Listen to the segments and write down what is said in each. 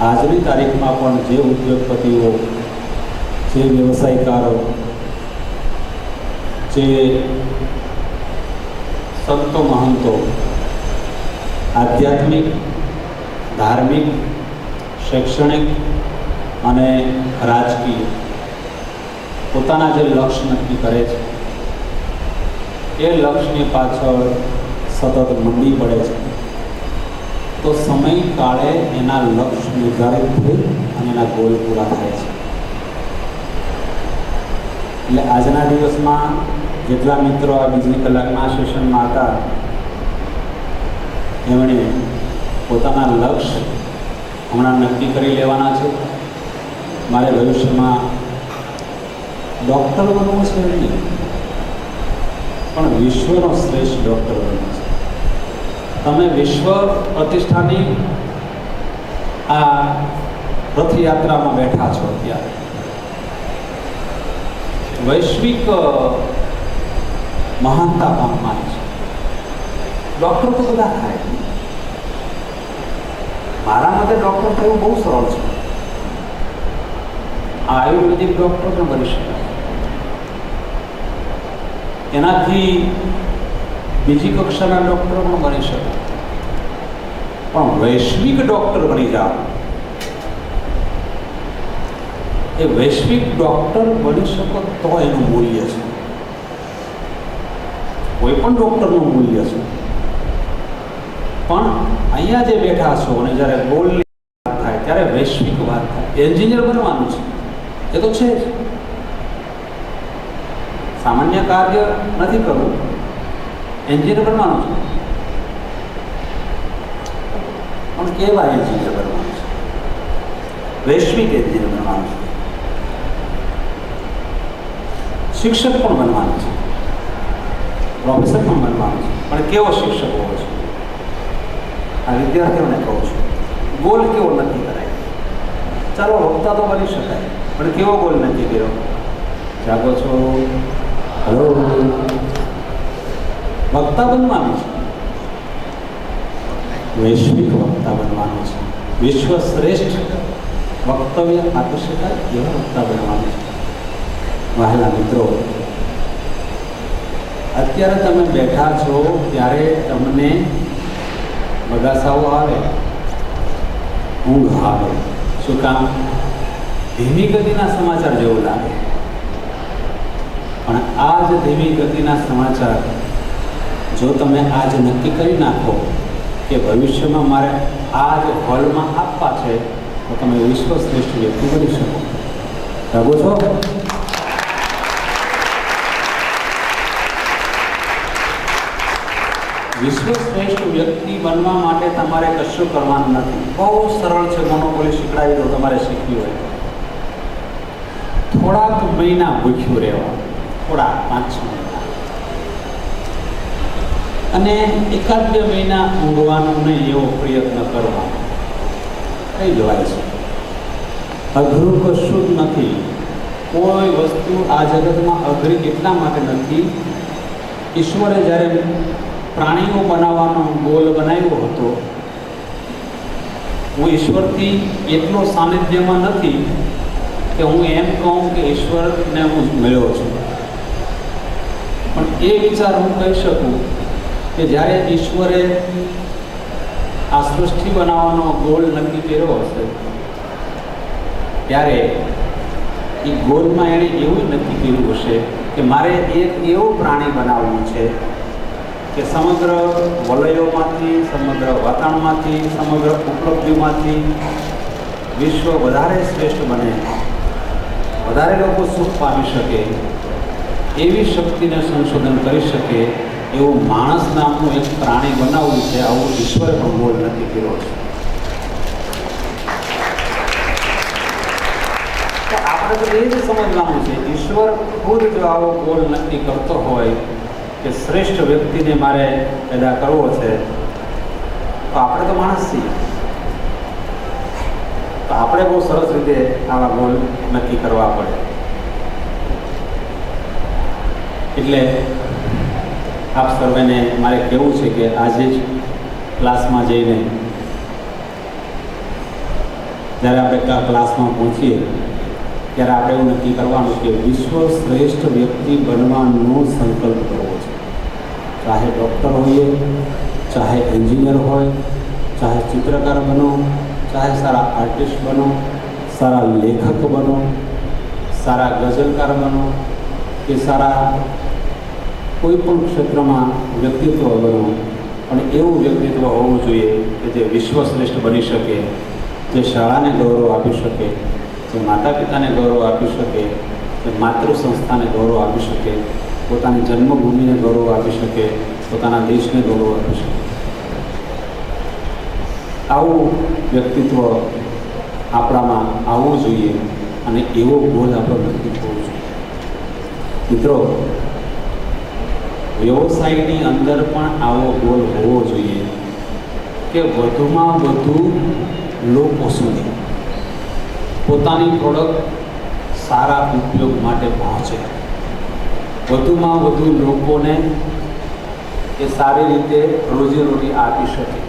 આજની તારીખમાં પણ જે ઉદ્યોગપતિઓ, જે વ્યવસાયકારો, જે સંતો મહંતો, આધ્યાત્મિક, ધાર્મિક, શૈક્ષણિક અને રાજકીય પોતાના જે લક્ષ્ય નક્કી કરે છે, એ લક્ષ્યની પાછળ સતત મંડી પડે છે. તો સમયકાળે એના લક્ષ્ય નિર્ધારિત થઈ અને એના ગોલ પૂરા થાય છે. એટલે આજના દિવસમાં જેટલા મિત્રો આ બીજી કલાકના સેશનમાં હતા, એમણે પોતાના લક્ષ્ય હમણાં નક્કી કરી લેવાના છે. મારે ભવિષ્યમાં ડૉક્ટર બનવું છે નહીં, પણ વિશ્વનો શ્રેષ્ઠ ડૉક્ટર બનવું છે. તમે વિશ્વ પ્રતિષ્ઠાની આ રથયાત્રામાં બેઠા છો અત્યારે. વૈશ્વિક મહાનતા પામવાની છે. ડૉક્ટર તો બધા થાય. મારા મતે ડૉક્ટર થવું બહુ સરળ છે. આયુર્વેદિક ડૉક્ટર પણ બની શકાય. એનાથી બીજી કક્ષાના ડૉક્ટર પણ બની શકે. પણ વૈશ્વિક ડૉક્ટર બની જાઓ. એ વૈશ્વિક ડૉક્ટર બની શકો તો એનું મૂલ્ય છે. કોઈ પણ ડૉક્ટરનું મૂલ્ય છે. પણ અહીંયા જે બેઠા છો અને જ્યારે ગોલ્ડની વાત થાય, ત્યારે વૈશ્વિક વાત થાય. એન્જિનિયર બનવાનું છે. એ તો છે સામાન્ય કાર્ય નથી કરવું. એન્જિનિયર બનવાનું છે. પણ કેવા એન્જિનિયર બનવાનું છે? વૈશ્વિક એન્જિનિયર બનવાનું છે. શિક્ષક પણ બનવાનું છે. પ્રોફેસર પણ બનવાનું છે. પણ કેવો શિક્ષક હોવો છે આ વિદ્યાર્થીઓને કહું છું, ગોલ કેવો નક્કી કરાય? ચાલો વક્તા તો બની શકાય, પણ કેવો ગોલ નક્કી કર્યો? જાગો છો. હલો વક્તા બનવાનું છે. વૈશ્વિક વક્તા બનવાનું છે. વિશ્વ શ્રેષ્ઠ વક્તવ્ય આપી શકાય એવા વક્તા બનવાનું છે. વહેલા મિત્રો, અત્યારે તમે બેઠા છો ત્યારે તમને બગાસાઓ આવે, ઊંઘ આવે. શું કામ? ધીમી ગતિના સમાચાર જેવું લાગે. પણ આ જ ધીમી ગતિના સમાચાર જો તમે આજ નક્કી કરી નાખો કે ભવિષ્યમાં મારે આ જ હોલમાં આપવા છે, તો તમે વિશ્વ શ્રેષ્ઠ વ્યક્તિ બની શકો. લાગો છો? વિશ્વ શ્રેષ્ઠ વ્યક્તિ બનવા માટે તમારે કશું કરવાનું નથી. બહુ સરળ છે મોનોપોલી શીખડાવી દો તમારે શીખવી હોય. થોડાક મહિના ભૂખ્યું રહેવા થોડા પાંચ મહિના. અને એકાદ બે મહિના ઊંઘવાનો નહીં એવો પ્રયત્ન કરવા કઈ જવાય છે? અઘરું કશું જ નથી. કોઈ વસ્તુ આ જગતમાં અઘરી એટલા માટે નથી. ઈશ્વરે જ્યારે પ્રાણીઓ બનાવવાનો ગોલ બનાવ્યો હતો, હું ઈશ્વરથી એટલો સાનિધ્યમાં નથી કે હું એમ કહું કે ઈશ્વરને હું મળ્યો છું. પણ એ વિચાર હું કહી શકું કે જ્યારે ઈશ્વરે આ સૃષ્ટિ બનાવવાનો ગોલ નક્કી કર્યો હશે, ત્યારે એ ગોલમાં એણે એવું નક્કી કર્યું હશે કે મારે એક એવું પ્રાણી બનાવવું છે કે સમગ્ર વલયોમાંથી, સમગ્ર વાતાવરણમાંથી, સમગ્ર ઉપલબ્ધિમાંથી વિશ્વ વધારે શ્રેષ્ઠ બને, વધારે લોકો સુખ પામી શકે, એવી શક્તિને સંશોધન કરી શકે એવું માણસ નામનું એક પ્રાણી બનાવવું છે, આવું ઈશ્વરે પણ ગોળ નક્કી કર્યો છે. આપણે તો એ જ સમજવાનું છે, ઈશ્વર ખુદ જો આવો ગોલ નક્કી કરતો હોય કે શ્રેષ્ઠ વ્યક્તિને મારે પેદા કરવો છે, તો આપણે તો માણસ છીએ. તો આપણે બહુ સરસ રીતે આવા ગોલ નક્કી કરવા પડે. એટલે આપ સર્વેને મારે કહેવું છે કે આજે જ ક્લાસમાં જઈને જ્યારે આપણે ક્લાસમાં પહોંચીએ, ત્યારે આપણે એવું નક્કી કરવાનું કે વિશ્વ શ્રેષ્ઠ વ્યક્તિ બનવાનો સંકલ્પ કરવો છે. ચાહે ડૉક્ટર હોઈએ, ચાહે એન્જિનિયર હોય, ચાહે ચિત્રકાર બનો, ચાહે સારા આર્ટિસ્ટ બનો, સારા લેખક બનો, સારા ગઝલકાર બનો કે સારા કોઈ પણ ક્ષેત્રમાં વ્યક્તિત્વ બનવું પણ એવું વ્યક્તિત્વ હોવું જોઈએ કે જે વિશ્વ શ્રેષ્ઠ બની શકે, જે શાળાને ગૌરવ આપી શકે, જે માતા પિતાને ગૌરવ આપી શકે, જે માતૃ સંસ્થાને ગૌરવ આપી શકે, પોતાની જન્મભૂમિને ગૌરવ આપી શકે, પોતાના દેશને ગૌરવ આપી શકે. આવું વ્યક્તિત્વ આપણામાં આવવું જોઈએ અને એવો બોધ આપણો વ્યક્તિત્વ હોવું જોઈએ. મિત્રો વ્યવસાયની અંદર પણ આવો ગોલ હોવો જોઈએ કે વધુમાં વધુ લોકો સુધી પોતાની પ્રોડક્ટ સારા ઉપયોગ માટે પહોંચે. વધુમાં વધુ લોકોને એ સારી રીતે રોજીરોટી આપી શકે.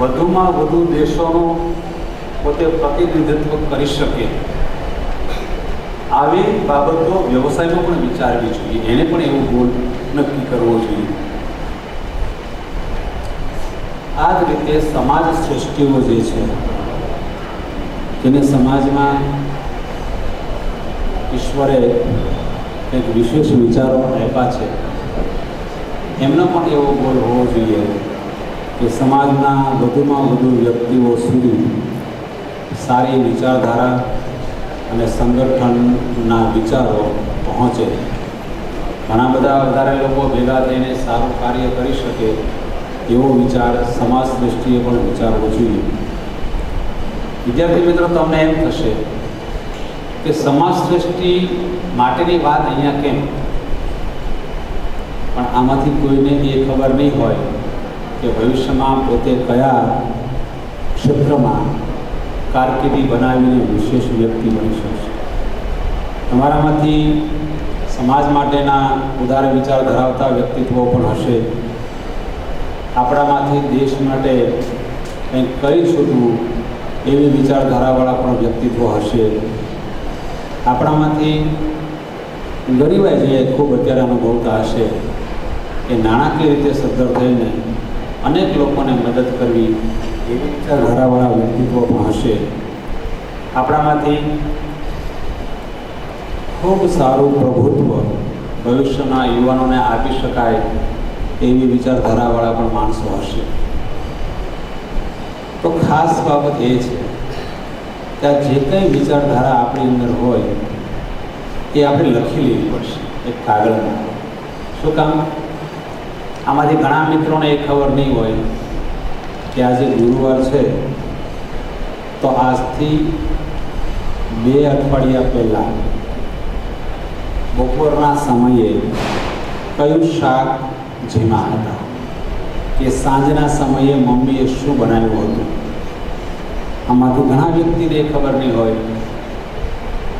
વધુમાં વધુ દેશોનો પોતે પ્રતિનિધિત્વ કરી શકે. આવી બાબતો વ્યવસાયમાં પણ વિચારવી જોઈએ. એને પણ એવો ગોલ નક્કી કરવો જોઈએ. આ જ રીતે સમાજ શ્રેષ્ઠીઓ જે છે, જેને સમાજમાં ઈશ્વરે કંઈક વિશેષ વિચારો આપ્યા છે, એમનો પણ એવો ગોલ હોવો જોઈએ કે સમાજના વધુમાં વધુ વ્યક્તિઓ સુધી સારી વિચારધારા અને સંગઠનના વિચારો પહોંચે. ઘણા બધા વધારે લોકો ભેગા થઈને સારું કાર્ય કરી શકે એવો વિચાર સમાજ દ્રષ્ટિએ પણ વિચારવો જોઈએ. વિદ્યાર્થી મિત્રો, તમને એમ થશે કે સમાજ સૃષ્ટિ માટેની વાત અહીંયા કેમ? પણ આમાંથી કોઈને એ ખબર નહીં હોય કે ભવિષ્યમાં પોતે કયા ક્ષેત્રમાં કારકિર્દી બનાવીને વિશેષ વ્યક્તિ બની શકશે તમારામાંથી સમાજ માટેના ઉદાર વિચાર ધરાવતા વ્યક્તિત્વો પણ હશે. આપણામાંથી દેશ માટે કંઈક કરી શકવું એવી વિચારધારાવાળા પણ વ્યક્તિત્વ હશે. આપણામાંથી ગરીબાઈ જે ખૂબ અત્યારે અનુભવતા હશે કે નાણાકીય રીતે સદ્ધર થઈને અનેક લોકોને મદદ કરવી એવી વિચારધારાવાળા વ્યક્તિત્વ પણ હશે. આપણામાંથી ખૂબ સારું પ્રભુત્વ ભવિષ્યના યુવાનોને આપી શકાય એવી વિચારધારાવાળા પણ માણસો હશે. તો ખાસ બાબત એ છે કે જે કંઈ વિચારધારા આપણી અંદર હોય, એ આપણે લખી લેવી પડશે, એક કાગળમાં. શું કામ? આમાંથી ઘણા મિત્રોને એ ખબર નહીં હોય કે આજે ગુરુવાર છે, તો આજથી બે અઠવાડિયા પહેલાં બપોરના સમયે કયું શાક જેમાં હતા કે સાંજના સમયે મમ્મીએ શું બનાવ્યું હતું? આમાંથી ઘણા વ્યક્તિને ખબર નહીં હોય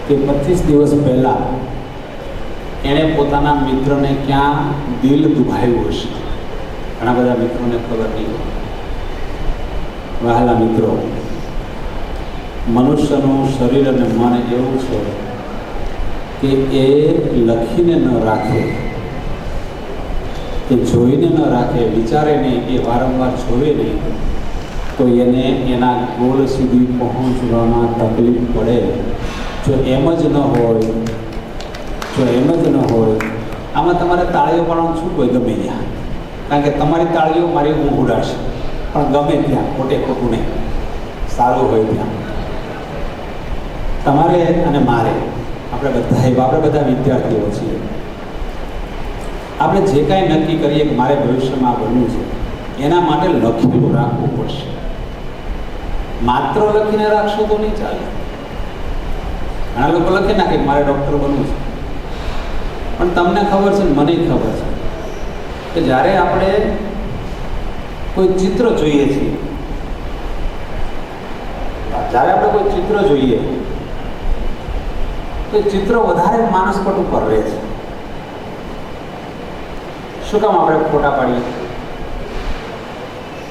કે પચીસ દિવસ પહેલાં એણે પોતાના મિત્રને ક્યાં દિલ દુભાવ્યું હશે. ઘણા બધા મિત્રોને ખબર નહીં હોય. વહાલા મિત્રો, મનુષ્યનું શરીર અને મન એવું છે કે એ લખીને ન રાખે, એ જોઈને ન રાખે વિચારે નહીં એ વારંવાર જોવે નહીં, તો એને એના ગોલ સુધી પહોંચવામાં તકલીફ પડે. જો એમ જ ન હોય, જો એમ જ ન હોય, આમાં તમારે તાળીઓ પાડવાનું શું હોય ગમે ત્યાં? કારણ કે તમારી તાળીઓ મારી ઊંઘ ઉડાડશે. પણ ગમે ત્યાં, ખોટે ખોટું નહીં. સારું હોય ત્યાં. તમારે અને મારે, આપણે બધા આપણે બધા વિદ્યાર્થીઓ છીએ. આપણે જે કાંઈ નક્કી કરીએ કે મારે ભવિષ્યમાં બનવું છે, એના માટે લખેલું રાખવું પડશે. માત્ર લખીને રાખશો તો નહીં ચાલે. ઘણા લોકો લખી નાખે કે મારે ડૉક્ટર બનવું છે. પણ તમને ખબર છે મને ખબર છે કે જ્યારે આપણે કોઈ ચિત્ર જોઈએ છીએ જ્યારે આપણે કોઈ ચિત્ર જોઈએ, તો ચિત્ર વધારે માનસપટ ઉપર રહે છે. શું કામ આપણે ફોટા પાડીએ?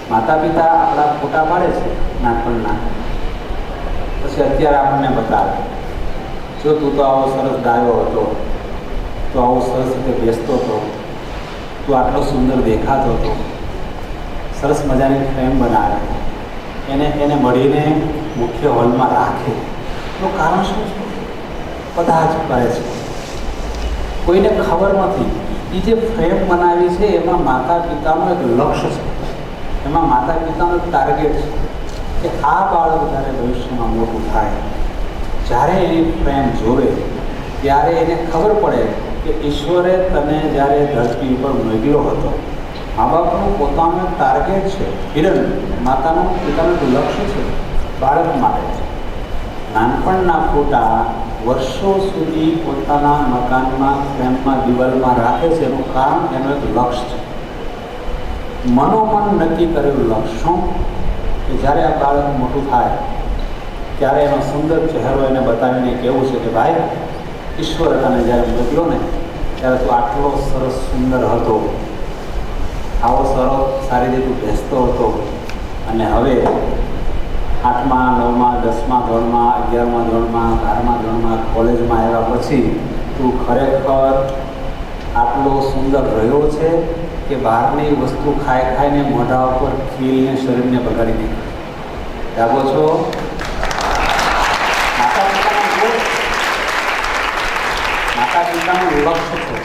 માતા પિતા આપણા ફોટા પાડે છે નાનપણના પછી અત્યારે આપણને બતાવે, જો તું તો આવો સરસ ગાયો હતો, તું આવો સરસ રીતે બેસતો હતો, તું આટલો સુંદર દેખાતો હતો સરસ મજાની ફ્રેમ બનાવે. એને એને મળીને મુખ્ય હોલમાં રાખે. એનું કારણ શું છે? બધા જ કરે છે. કોઈને ખબર નથી. એ જે ફ્રેમ બનાવી છે, એમાં માતા પિતાનું એક લક્ષ્ય છે. એમાં માતા પિતાનું એક ટાર્ગેટ છે કે આ બાળક જ્યારે ભવિષ્યમાં મોટું થાય, જ્યારે એની ફ્રેમ જોવે, ત્યારે એને ખબર પડે કે ઈશ્વરે તને જ્યારે ધરતી ઉપર મોકલ્યો હતો મા બાપનું પોતાનું ટાર્ગેટ છે હિરણ માતાનું, પિતાનું લક્ષ્ય છે, બાળક માટે નાનપણના ફોટા વર્ષો સુધી પોતાના મકાનમાં, ફ્રેમમાં, દિવાલમાં રાખે છે, એનું કારણ એનું એક લક્ષ્ય છે. મનોમન નક્કી કરેલું લક્ષ્ય કે જ્યારે આ બાળક મોટું થાય, ત્યારે એનો સુંદર ચહેરો એને બતાવીને કહેવું છે કે, ભાઈ, ઈશ્વર તને જ્યારે મોકલ્યો ને, ત્યારે તું આટલો સરસ સુંદર હતો. આવો સરસ, સારી રીતે તું બેસતો હતો. અને હવે આઠમા, નવમા, દસમા ધોરણમાં, અગિયારમા ધોરણમાં, બારમા ધોરણમાં, કોલેજમાં આવ્યા પછી તું ખરેખર આટલો સુંદર રહ્યો છે કે બહારની વસ્તુ ખાઈ ખાઈને મોઢા ઉપર ખીલને શરીરને બગાડી દીધું જાગો છો માતા પિતાનું ગોળ માતા પિતાનું લક્ષ્ય છે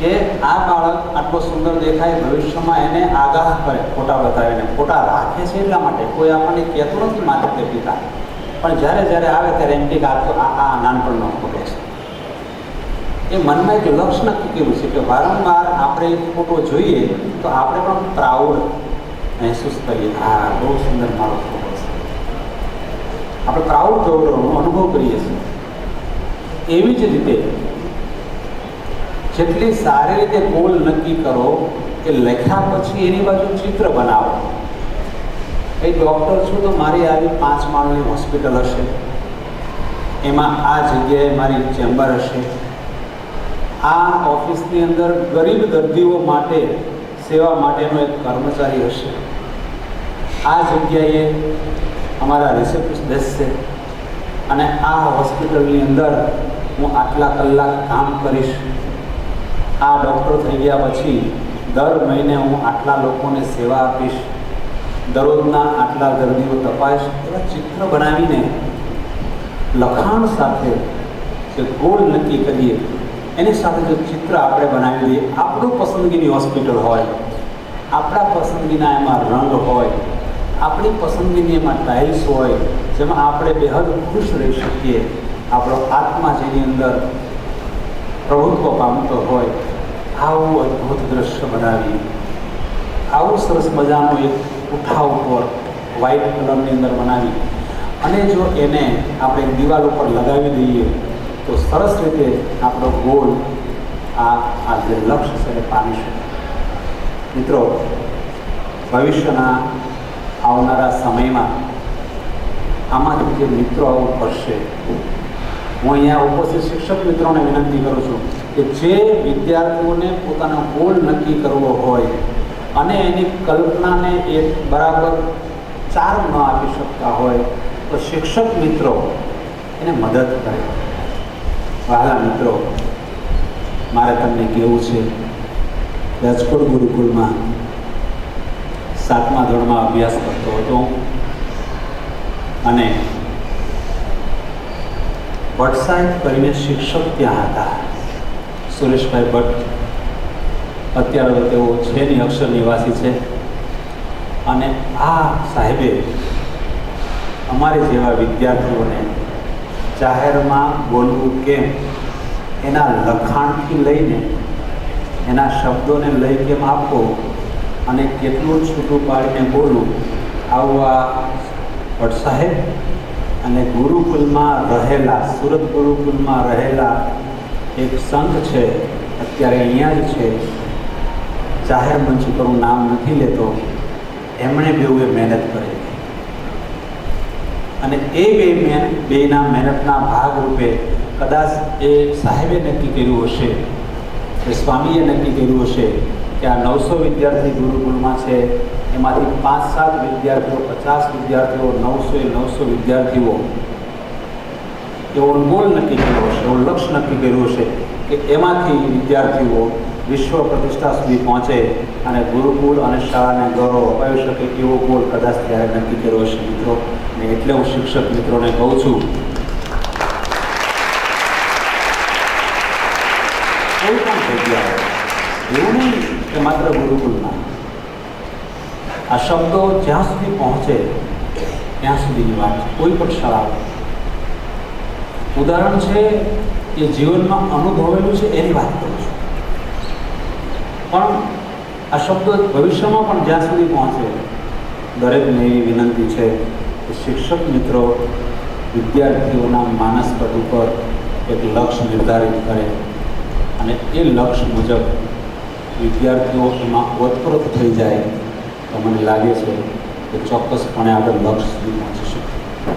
કે આ બાળક આટલો સુંદર દેખાય ભવિષ્યમાં એને આગાહ કરે, ફોટા બતાવીને. ફોટા રાખે છે એટલા માટે. કોઈ આપણને કહેતું નથી માતા કે પિતા. પણ જ્યારે જ્યારે આવે ત્યારે એમ કે આ આ નાનપણનો ફોટો છે. એ મનમાં એક લક્ષ્ય નક્કી કર્યું છે કે વારંવાર આપણે ફોટો જોઈએ તો આપણે પણ પ્રાઉડ મહેસૂસ કરીએ હા, બહુ સુંદર મારો ફોટો છે. આપણે પ્રાઉડ ગૌરવનો અનુભવ કરીએ છીએ. એવી જ રીતે જેટલી સારી રીતે ગોલ નક્કી કરો કે લખ્યા પછી એની બાજુ ચિત્ર બનાવો. એ ડૉક્ટર છું તો મારી આવી પાંચ માળની હોસ્પિટલ હશે. એમાં આ જગ્યાએ મારી ચેમ્બર હશે. આ ઓફિસની અંદર ગરીબ દર્દીઓ માટે સેવા માટેનો એક કર્મચારી હશે. આ જગ્યાએ અમારા રિસેપ્શનિસ્ટ બેસશે અને આ હોસ્પિટલની અંદર હું આટલા કલાક કામ કરીશ. આ ડૉક્ટર થઈ ગયા પછી દર મહિને હું આટલા લોકોને સેવા આપીશ, દરરોજના આટલા દર્દીઓ તપાસ, એવા ચિત્ર બનાવીને લખાણ સાથે જે ગોળ નક્કી કરીએ, એની સાથે જો ચિત્ર આપણે બનાવી દઈએ આપણું પસંદગીની હોસ્પિટલ હોય, આપણા પસંદગીના એમાં રંગ હોય, આપણી પસંદગીની એમાં ટાઇલ્સ હોય, જેમાં આપણે બેહદ ખુશ રહી શકીએ, આપણો આત્મા જેની અંદર પ્રભુત્વ પામતો હોય આવું અદ્ભુત દ્રશ્ય બનાવી. આવું સરસ મજાનું એક ઉઠા ઉપર વ્હાઇટ કલરની અંદર બનાવી. અને જો એને આપણે દિવાલ ઉપર લગાવી દઈએ, તો સરસ રીતે આપણો ગોલ આ આ જે લક્ષ્ય છે એ પામી શકે. મિત્રો, ભવિષ્યના આવનારા સમયમાં આમાંથી જે મિત્રો આવું કરશે, હું અહીંયા ઉપસ્થિત શિક્ષક મિત્રોને વિનંતી કરું છું. કે જે વિદ્યાર્થીઓને પોતાનો ગોલ નક્કી કરવો હોય અને એની કલ્પનાને એક બરાબર ચાર ન આપી શકતા હોય, તો શિક્ષક મિત્રો એને મદદ કરે. વહાલા મિત્રો, મારે તમને કહેવું છે, રાજકોટ ગુરુકુળમાં સાતમા ધોરણમાં અભ્યાસ કરતો હતો અને વટસાહેબ કરીને શિક્ષક ત્યાં હતા. સુરેશભાઈ ભટ્ટ. અત્યારે તેઓ છે ની અક્ષર નિવાસી છે. અને આ સાહેબે અમારી જેવા વિદ્યાર્થીઓને જાહેરમાં બોલવું કેમ, એના લખાણથી લઈને એના શબ્દોને લઈ કેમ આપવો અને કેટલું છૂટું પાડીને બોલવું આવું આ ભટ્ટ સાહેબ. અને ગુરુકુલમાં રહેલા, સુરત ગુરુકુલમાં રહેલા એક સંત છે, અત્યારે અહીંયા જ છે. જાહેર મંચ પર હું નામ નથી લેતો, એમણે બેઉએ મહેનત કરી. અને એ બે મહેનત બેના મહેનતના ભાગરૂપે કદાચ એ સાહેબે નક્કી કર્યું હશે એ સ્વામીએ નક્કી કર્યું હશે, કે આ નવસો વિદ્યાર્થી ગુરુકુળમાં છે, એમાંથી પાંચ સાત વિદ્યાર્થીઓ, પચાસ વિદ્યાર્થીઓ, નવસો એ નવસો વિદ્યાર્થીઓ એવો ગોલ નક્કી કર્યો છે એવો લક્ષ્ય નક્કી કર્યું છે કે એમાંથી વિદ્યાર્થીઓ વિશ્વ પ્રતિષ્ઠા સુધી પહોંચે અને ગુરુકુળ અને શાળાને ગૌરવ અપાવી શકે એવો ગોલ કદાચ ત્યારે નક્કી કર્યો છે મિત્રો. ને એટલે હું શિક્ષક મિત્રોને કહું છું, કોઈ પણ જગ્યાએ, એવું નહીં કે માત્ર ગુરુકુળમાં. આ શબ્દો જ્યાં સુધી પહોંચે, ત્યાં સુધીની વાત કોઈ પણ શાળા ઉદાહરણ છે એ જીવનમાં અનુભવેલું છે એની વાત કરું છું. પણ આ શબ્દો ભવિષ્યમાં પણ જ્યાં સુધી પહોંચે દરેકને એવી વિનંતી છે કે શિક્ષક મિત્રો વિદ્યાર્થીઓના માનસ પદ ઉપર એક લક્ષ્ય નિર્ધારિત કરે અને એ લક્ષ્ય મુજબ વિદ્યાર્થીઓ એમાં ઓતપ્રોત થઈ જાય. તો મને લાગે છે કે ચોક્કસપણે આપણે લક્ષ્ય સુધી પહોંચી શકીએ.